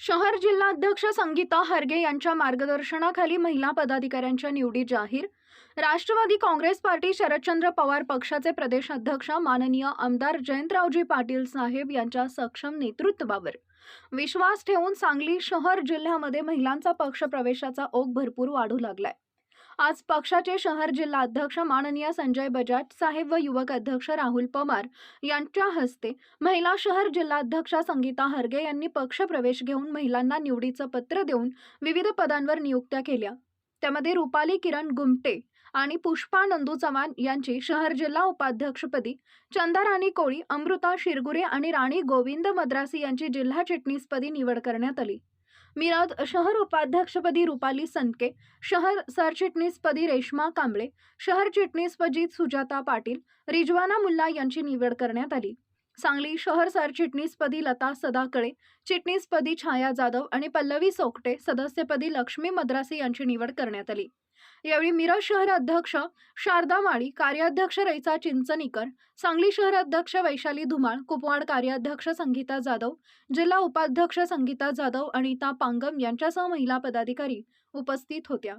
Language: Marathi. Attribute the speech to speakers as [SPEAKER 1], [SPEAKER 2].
[SPEAKER 1] शहर जिल्हाध्यक्ष संगीता हरगे यांच्या मार्गदर्शनाखाली महिला पदाधिकाऱ्यांच्या निवडी जाहीर. राष्ट्रवादी काँग्रेस पार्टी शरदचंद्र पवार पक्षाचे प्रदेश अध्यक्ष माननीय आमदार जयंतरावजी पाटील साहेब यांच्या सक्षम नेतृत्वावर. विश्वास ठेवून सांगली शहर जिल्ह्यामध्ये महिलांचा पक्ष प्रवेशाचा ओघ भरपूर वाढू लागलाय. आज पक्षाचे शहर जिल्हा अध्यक्ष माननीय संजय बजाज साहेब व युवक अध्यक्ष राहुल पवार यांच्या हस्ते महिला शहर जिल्हाध्यक्षा संगीता हरगे यांनी पक्षप्रवेश घेऊन महिलांना निवडीचं पत्र देऊन विविध पदांवर नियुक्त्या केल्या. त्यामध्ये रुपाली किरण गुमटे आणि पुष्पा नंदू चव्हाण यांची शहर जिल्हा उपाध्यक्षपदी चंदा राणी कोळी अमृता शिरगुरे आणि राणी गोविंद मद्रासी यांची जिल्हा चिटणीसपदी निवड करण्यात आली. मिरज शहर उपाध्यक्षपदी रुपाली सनके शहर सरचिटणीसपदी रेश्मा कांबळे शहर चिटणीसपदी सुजाता पाटील रिजवाना मुल्ला यांची निवड करण्यात आली. सांगली शहर सरचिटणीसपदी लता सदाकळे चिटणीसपदी छाया जाधव आणि पल्लवी सोकटे सदस्यपदी लक्ष्मी मद्रासी यांची निवड करण्यात आली. यावेळी मिरज शहर अध्यक्ष शारदा माळी कार्याध्यक्ष रैचा चिंचणीकर सांगली शहर अध्यक्ष वैशाली धुमाळ कुपवाड कार्याध्यक्ष संगीता जाधव जिल्हा उपाध्यक्ष संगीता जाधव अनिता पांगम यांच्यासह महिला पदाधिकारी उपस्थित होत्या.